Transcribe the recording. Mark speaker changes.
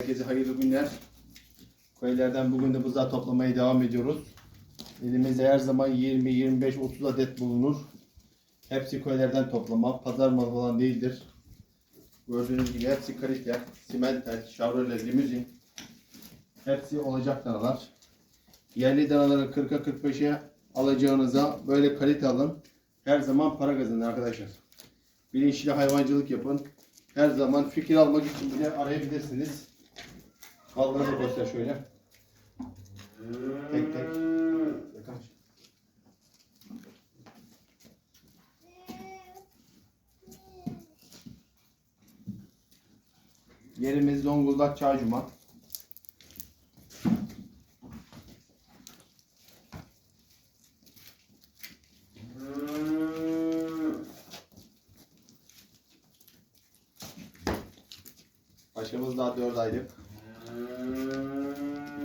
Speaker 1: Herkese hayırlı günler. Köylerden bugün de buzağı toplamaya devam ediyoruz. Elimizde her zaman 20, 25, 30 adet bulunur. Hepsi köylerden toplama. Pazar malı falan değildir. Gördüğünüz gibi hepsi kalite, simental, şavrole, limuzin. Hepsi olacak danalar. Yerli danaları 40'a 45'e alacağınıza böyle kalite alın. Her zaman para kazanın arkadaşlar. Bilinçli hayvancılık yapın. Her zaman fikir almak için bile arayabilirsiniz. Kaldıra da göster şöyle. Tek tek. Yaklaş. Yerimiz Zonguldak Çağcuma. Başımız daha 4 aylık. 嗯